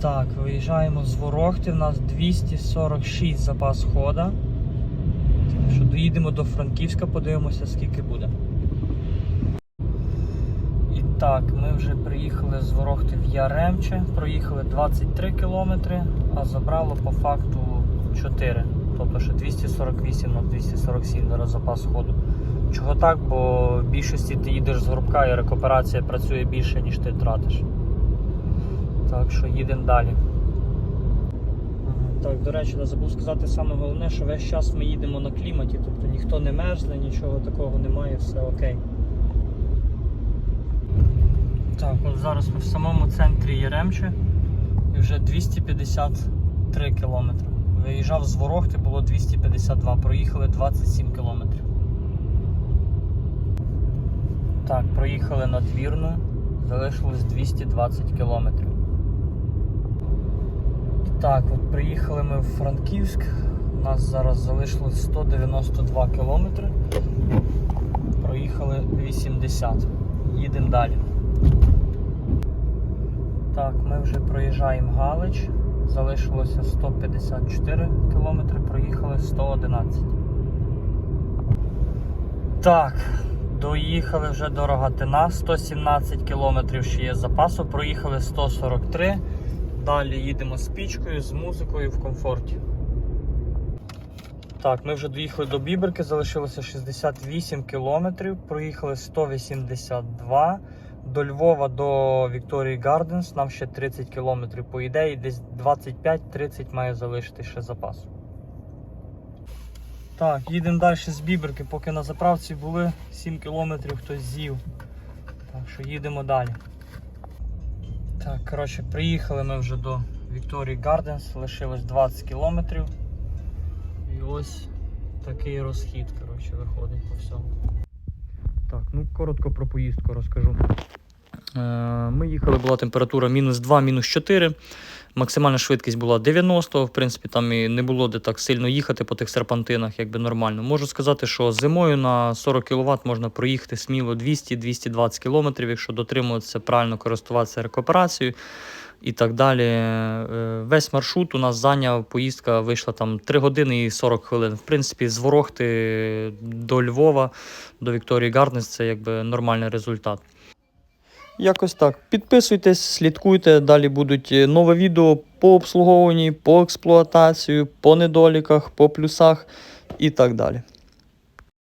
Так, виїжджаємо з Ворохти. У нас 246 запас хода. Що доїдемо до Франківська, подивимося, скільки буде. І так, ми вже приїхали з Ворохти в Яремче, проїхали 23 кілометри, а забрало по факту 4. Тобто ще 248 на 247 зараз запас ходу. Чого так? Бо в більшості ти їдеш з горбка і рекуперація працює більше, ніж ти тратиш. Так що їдемо далі. Так, до речі, не забув сказати саме головне, що весь час ми їдемо на кліматі, тобто ніхто не мерзне, нічого такого немає, все окей. Так, от зараз ми в самому центрі Єремче і вже 253 кілометри. Виїжджав з Ворохти, було 252, проїхали 27 кілометрів. Так, проїхали надвірну, залишилось 220 кілометрів. Так, от приїхали ми в Франківськ. У нас зараз залишилось 192 кілометри. Проїхали 80. Їдемо далі. Так, ми вже проїжджаємо Галич. Залишилося 154 кілометри, проїхали 111. Так, доїхали вже до Рогатина, 117 кілометрів ще є запасу, проїхали 143. Далі їдемо з пічкою, з музикою в комфорті. Так, ми вже доїхали до Біберки, залишилося 68 кілометрів, проїхали 182. До Львова до Вікторії Гарденс нам ще 30 кілометрів. По ідеї, десь 25-30 має залишити ще запасу. Так, їдемо далі з Біберки, поки на заправці були 7 кілометрів хтось з'їв. Так що їдемо далі. Так, коротше, приїхали ми вже до Вікторії Гарденс, лишилось 20 кілометрів. І ось такий розхід, коротше, виходить по всьому. Так, ну коротко про поїздку розкажу. Е, Ми їхали, була температура мінус 2, мінус 4. Максимальна швидкість була 90. В принципі, там і не було де так сильно їхати по тих серпантинах, якби нормально. Можу сказати, що зимою на 40 кВт можна проїхати сміло 200-220 км, якщо дотримуватися, правильно користуватися рекуперацією і так далі. Е, Весь маршрут у нас зайняв, поїздка вийшла там 3 години і 40 хвилин. В принципі, з Ворохти до Львова, до Вікторії Гарднес це якби нормальний результат. Якось так. Підписуйтесь, слідкуйте. Далі будуть е, нове відео по обслуговуванні, по експлуатації, по недоліках, по плюсах і так далі.